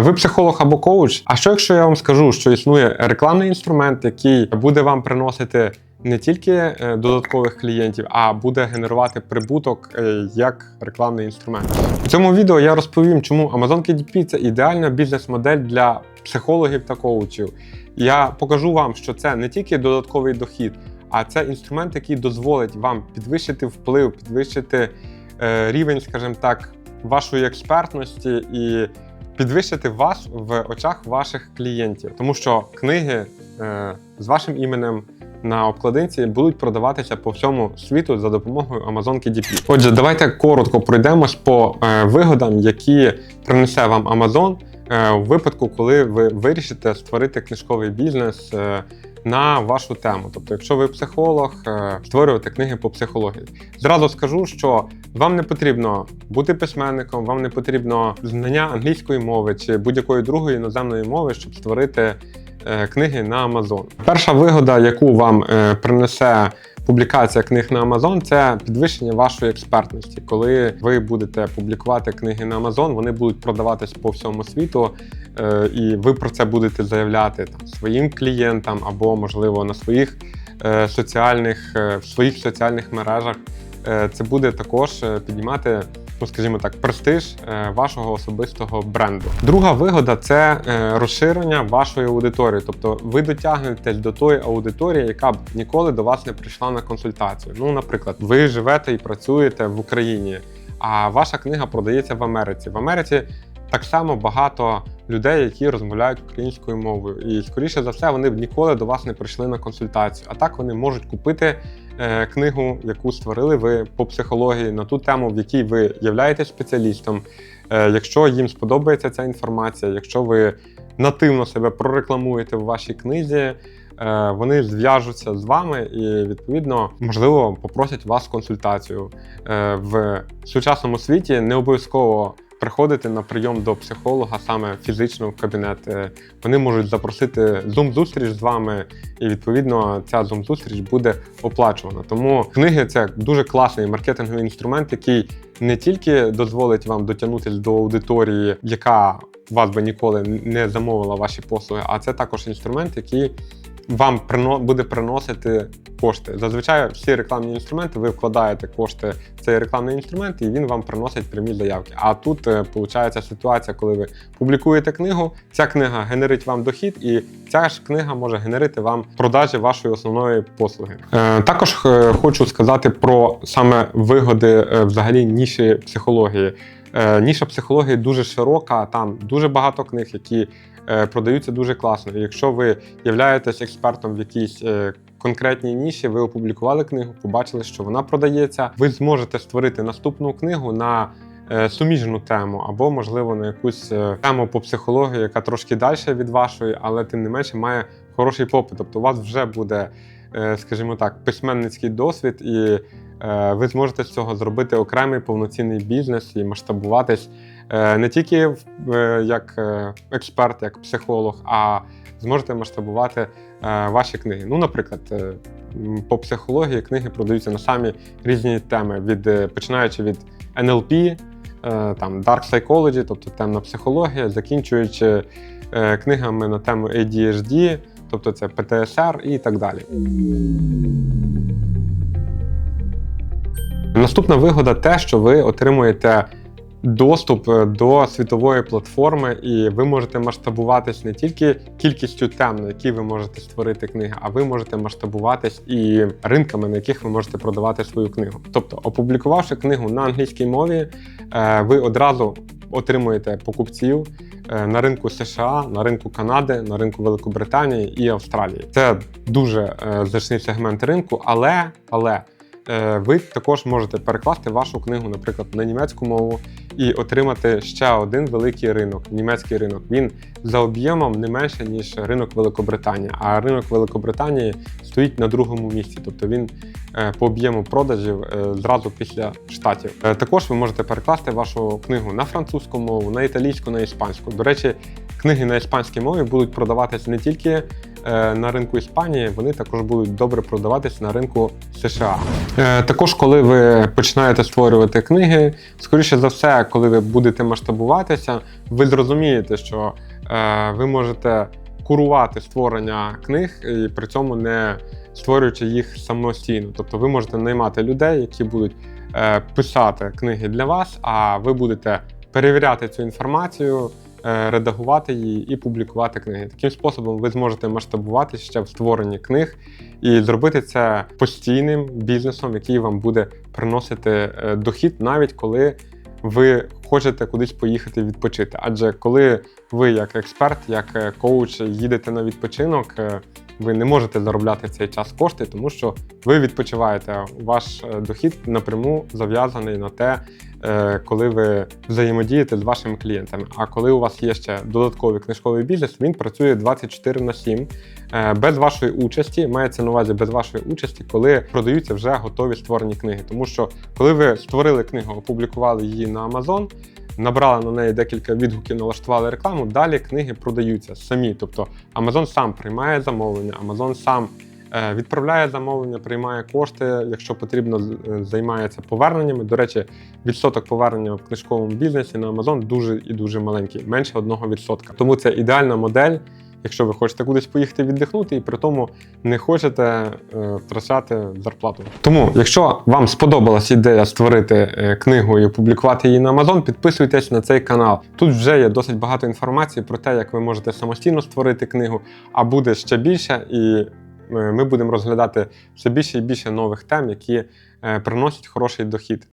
Ви психолог або коуч. А що якщо я вам скажу, що існує рекламний інструмент, який буде вам приносити не тільки е, додаткових клієнтів, а буде генерувати прибуток е, як рекламний інструмент? У цьому відео я розповім, чому Amazon KDP – це ідеальна бізнес-модель для психологів та коучів. Я покажу вам, що це не тільки додатковий дохід, а це інструмент, який дозволить вам підвищити вплив, підвищити е, рівень, скажімо так, вашої експертності і підвищити вас в очах ваших клієнтів, тому що книги е, з вашим іменем на обкладинці будуть продаватися по всьому світу за допомогою Amazon KDP. Отже, давайте коротко пройдемось по е, вигодам, які принесе вам Amazon е, у випадку, коли ви вирішите створити книжковий бізнес. е, на вашу тему, тобто, якщо ви психолог, е, створювати книги по психології. Зразу скажу, що вам не потрібно бути письменником, вам не потрібно знання англійської мови чи будь-якої другої іноземної мови, щоб створити е, книги на Amazon. Перша вигода, яку вам е, принесе публікація книг на Amazon, це підвищення вашої експертності. Коли ви будете публікувати книги на Amazon, вони будуть продаватись по всьому світу, і ви про це будете заявляти там своїм клієнтам або, можливо, на своїх е, соціальних е, в своїх соціальних мережах. Е, Це буде також е, піднімати, ну скажімо так, престиж е, вашого особистого бренду. Друга вигода це е, розширення вашої аудиторії. Тобто ви дотягнетесь до тої аудиторії, яка б ніколи до вас не прийшла на консультацію. Ну, наприклад, ви живете і працюєте в Україні, а ваша книга продається в Америці. В Америці так само багато людей, які розмовляють українською мовою. І скоріше за все, вони б ніколи до вас не прийшли на консультацію. А так вони можуть купити е, книгу, яку створили ви по психології на ту тему, в якій ви являєтесь спеціалістом. Е, якщо їм сподобається ця інформація, якщо ви нативно себе прорекламуєте в вашій книзі. е, Вони зв'яжуться з вами і відповідно можливо попросять вас консультацію в сучасному світі. Не обов'язково приходити на прийом до психолога саме фізично в кабінет. Е, Вони можуть запросити зум-зустріч з вами, і відповідно ця зум-зустріч буде оплачувана. Тому книги це дуже класний маркетинговий інструмент, який не тільки дозволить вам дотягнутися до аудиторії, яка вас би ніколи не замовила ваші послуги, а це також інструмент, який вам буде приносити кошти. Зазвичай всі рекламні інструменти ви вкладаєте кошти в цей рекламний інструмент, і він вам приносить прямі заявки. А тут виходить ситуація, коли ви публікуєте книгу, ця книга генерить вам дохід, і ця ж книга може генерити вам продажі вашої основної послуги. Е, також е, хочу сказати про саме вигоди е, взагалі ніші психології. Е, ніша психології дуже широка, там дуже багато книг, які е, продаються дуже класно. І якщо ви являєтесь експертом в якійсь е, конкретній ніші, ви опублікували книгу, побачили, що вона продається. Ви зможете створити наступну книгу на е, суміжну тему, або, можливо, на якусь е, тему по психології, яка трошки далі від вашої, але тим не менше має хороший попит. Тобто, у вас вже буде, е, скажімо так, письменницький досвід, і е, ви зможете з цього зробити окремий повноцінний бізнес і масштабуватись е, не тільки е, як е, експерт, як психолог, а зможете масштабувати е, ваші книги. Ну, наприклад, е, по психології книги продаються на самі різні теми, від е, починаючи від е, там Dark Psychology, тобто темна психологія, закінчуючи е, книгами на тему ADHD, тобто це ПТСР і так далі. Наступна вигода те, що ви отримуєте доступ е, до світової платформи, і ви можете масштабуватись не тільки кількістю тем, на які ви можете створити книги, а ви можете масштабуватись і ринками, на яких ви можете продавати свою книгу. Тобто, опублікувавши книгу на англійській мові, е, ви одразу отримуєте покупців е, на ринку США, на ринку Канади, на ринку Великобританії і Австралії. Це дуже значний сегмент ринку, але але. Е, Ви також можете перекласти вашу книгу, наприклад, на німецьку мову і отримати ще один великий ринок німецький ринок. Він за об'ємом не менше ніж ринок Великобританії. А ринок Великобританії стоїть на другому місці, тобто він е, по об'єму продажів е, зразу після штатів. Також ви можете перекласти вашу книгу на французьку мову, на італійську, на іспанську. До речі, книги на іспанській мові будуть продаватися не тільки на ринку Іспанії, вони також будуть добре продаватись на ринку США. Е, Також, коли ви починаєте створювати книги, скоріше за все, коли ви будете масштабуватися, ви зрозумієте, що е, ви можете курувати створення книг і при цьому не створюючи їх самостійно. Тобто ви можете наймати людей, які будуть е, писати книги для вас, а ви будете перевіряти цю інформацію, е, редагувати її і публікувати книги. Таким способом ви зможете масштабуватися ще в створенні книг і зробити це постійним бізнесом, який вам буде приносити е, дохід, навіть коли ви хочете кудись поїхати відпочити. Адже коли ви, як експерт, як е, коуч, їдете на відпочинок, е, ви не можете заробляти в цей час кошти, тому що ви відпочиваєте. Ваш е, дохід напряму зав'язаний на те, е, коли ви взаємодієте з вашими клієнтами. А коли у вас є ще додатковий книжковий бізнес, він працює 24 на 7 е, без вашої участі. Мається на увазі без вашої участі, коли продаються вже готові створені книги. Тому що коли ви створили книгу, опублікували її на Amazon, набрали на неї декілька відгуків, налаштували рекламу. Далі книги продаються самі. Тобто Amazon сам приймає замовлення, Amazon сам е, відправляє замовлення, приймає кошти. Якщо потрібно, е, займається поверненнями. До речі, відсоток повернення в книжковому бізнесі на Amazon дуже і дуже маленький, менше 1%. Тому це ідеальна модель. Якщо ви хочете кудись поїхати віддихнути і при тому не хочете е, втрачати зарплату. Тому, якщо вам сподобалась ідея створити е, книгу і опублікувати її на Amazon, підписуйтесь на цей канал. Тут вже є досить багато інформації про те, як ви можете самостійно створити книгу, а буде ще більше, і е, ми будемо розглядати все більше і більше нових тем, які приносять хороший дохід.